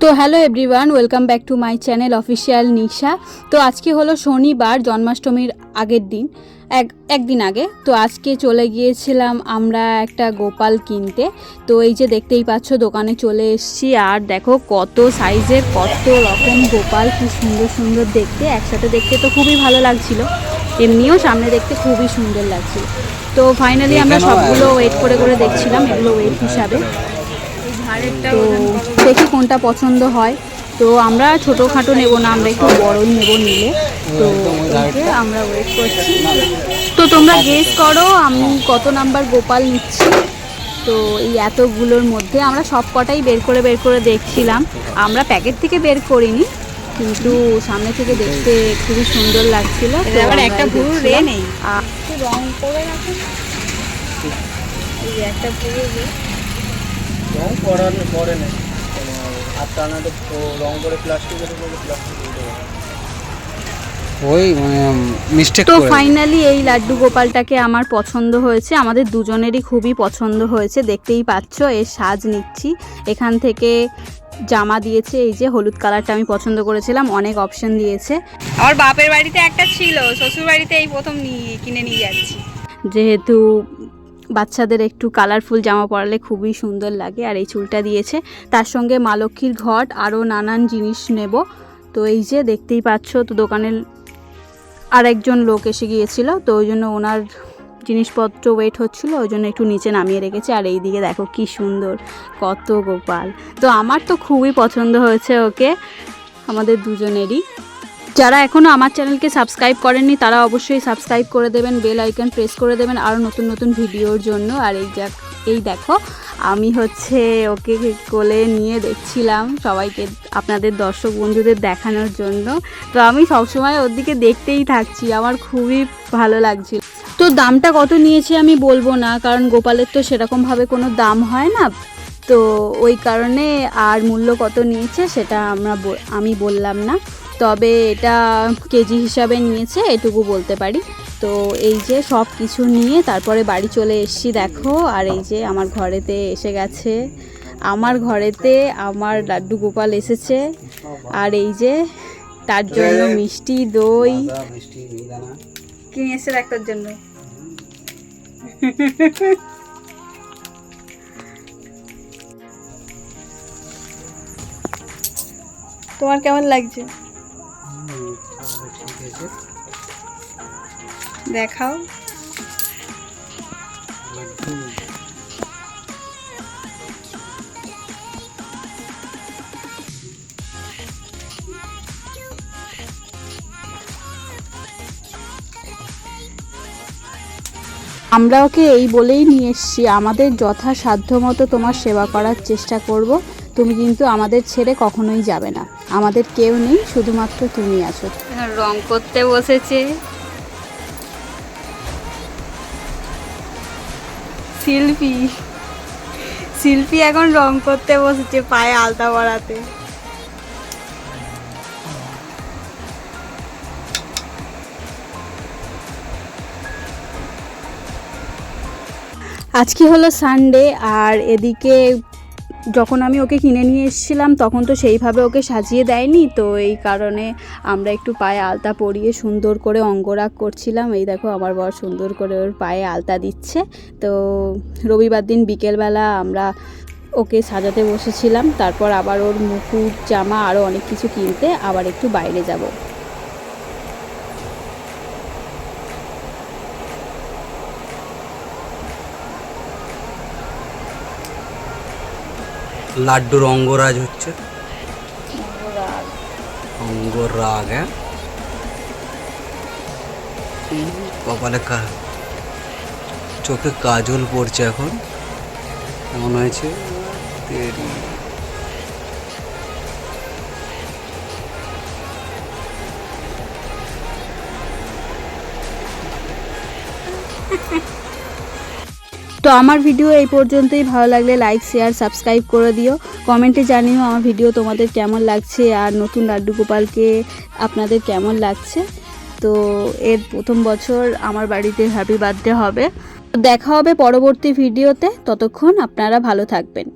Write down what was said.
তো hello everyone welcome back to my channel official Nisha. তো আজকে হলো শনিবার জন্মাষ্টমীর আগের দিন এক একদিন আগে। তো আজকে চলে গিয়েছিলাম আমরা একটা গোপাল কিনতে। তো এই যে দেখতেই পাচ্ছ দোকানে চলে এসেছি। আর দেখো কত সাইজের কত রকম গোপাল কি সুন্দর সুন্দর দেখতে। একসাথে দেখতে তো খুবই ভালো লাগছিল। এমনিও সামনে দেখতে খুবই সুন্দর লাগছিল। তো ফাইনালি আমরা সবগুলো ওয়েট করে করে দেখছিলাম এগুলো ওয়েট হিসাবে। তো দেখি। কোনটা পছন্দ হয়? তো আমরা ছোটোখাটো নেব না আমরা একটু বড়ই নেব নিলে। তো আমরা ওয়েট করছি। তো তোমরা গেস করো আমি কত নাম্বার গোপাল নিচ্ছি। তো এই এতগুলোর মধ্যে আমরা সব কটাই বের করে বের করে দেখছিলাম। আমরা প্যাকেট থেকে বের করিনি কিন্তু সামনে থেকে দেখতে খুবই সুন্দর লাগছিল। একটা পুরো রে নেই। রং করে রাখো। একটা পুরো রে। রং করানো পরে না আর টানাতে রং করে প্লাস্টিকের উপরে প্লাস্টিক দিতে ওই মিস্টেক তো ফাইনালি এই লাড্ডু গোপালটাকে আমার পছন্দ হয়েছে। আমাদের দুজনেরই খুবই পছন্দ হয়েছে দেখতেই পাচ্ছ এর সাজ নিচ্ছি। এখান থেকে জামা দিয়েছে এই যে হলুদ কালারটা আমি পছন্দ করেছিলাম অনেক অপশন দিয়েছে। আমার বাপের বাড়িতে একটা ছিল শ্বশুর বাড়িতে এই প্রথম নিয়ে কিনে নিয়ে যাচ্ছি। যেহেতু বাচ্চাদের একটু কালারফুল জামা পরালে খুবই সুন্দর লাগে, আর এই চুলটা দিয়েছে। তার সঙ্গে মা লক্ষ্মীর ঘট, আরও নানান জিনিস নেব। তো এই যে দেখতেই পাচ্ছ, তো দোকানের আরেকজন লোক এসে গিয়েছিল, তো ওই জন্য ওনার জিনিসপত্র ওয়েট হচ্ছিল, ওই জন্য একটু নিচে নামিয়ে রেখেছে। আর এই দিকে দেখো কি সুন্দর, কত গোপাল। তো আমার তো খুবই পছন্দ হয়েছে ওকে, আমাদের দুজনেরই। যারা এখনও আমার চ্যানেলকে সাবস্ক্রাইব করেননি, তারা অবশ্যই সাবস্ক্রাইব করে দেবেন, বেল আইকন প্রেস করে দেবেন আরও নতুন নতুন ভিডিওর জন্য। আর এই যাক এই দেখো, আমি হচ্ছে ওকে কোলে নিয়ে দেখছিলাম সবাইকে, আপনাদের দর্শক বন্ধুদের দেখানোর জন্য। তো আমি সবসময় ওর দিকে দেখতেই থাকছি, আমার খুবই ভালো লাগছিল। তো দামটা কত নিয়েছে আমি বলব না, কারণ গোপালের তো সেরকমভাবে কোনো দাম হয় না। তো ওই কারণে আর মূল্য কত নিয়েছে সেটা আমরা আমি বললাম না। তবে এটা কেজি হিসাবে নিয়েছে, এটুকু বলতে পারি। তো এই যে সব কিছু নিয়ে তারপরে বাড়ি চলে এসছি, দেখো। আর এই যে আমার ঘরেতে এসে গেছে। আমার ঘরেতে আমার লাড্ডু গোপাল এসেছে। আর এই যে তার জন্য মিষ্টি দই। মিষ্টি মিহিদানা কি এসে জন্য। তোমার কেমন লাগছে? দেখাও। আমরা ওকে এই বলেই নিয়ে এসেছি, আমাদের যথাসাধ্য মতো তোমার সেবা করার চেষ্টা করব। তুমি কিন্তু আমাদের ছেড়ে কখনোই যাবে না। আমাদের কেউ নেই শুধুমাত্র তুমি আছো। রং করতে বসেছে। শিল্পী। শিল্পী এখন রং করতে বসেছে পায়ে আলতা পরাতে আজকে হলো সানডে আর এদিকে যখন আমি ওকে কিনে নিয়ে এসেছিলাম, তখন তো সেইভাবে ওকে সাজিয়ে দেয়নি। তো এই কারণে আমরা একটু পায়ে আলতা পরিয়ে সুন্দর করে অঙ্গরাগ করছিলাম। এই দেখো, আমার বর সুন্দর করে ওর পায়ে আলতা দিচ্ছে। তো রবিবার দিন বিকেলবেলা আমরা ওকে সাজাতে বসেছিলাম। তারপর আবার ওর মুকুট, জামা আরও অনেক কিছু কিনতে আবার একটু বাইরে যাব। লাড্ডুর অঙ্গরাজ হচ্ছে। অঙ্গরাগ। হ্যাঁ। কপালে কা চোখে কাজল পড়ছে এখন। এমন হয়েছে? তেরি। তো আমার ভিডিও এই পর্যন্তই। ভালো লাগলে লাইক শেয়ার সাবস্ক্রাইব করে দিও। কমেন্টে জানিও আমার ভিডিও তোমাদের কেমন লাগছে আর নতুন লাড্ডু গোপালকে আপনাদের কেমন লাগছে। তো এর প্রথম বছর আমার বাড়িতে হ্যাপি বার্থডে হবে। দেখা হবে পরবর্তী ভিডিওতে। ততক্ষণ আপনারা ভালো থাকবেন।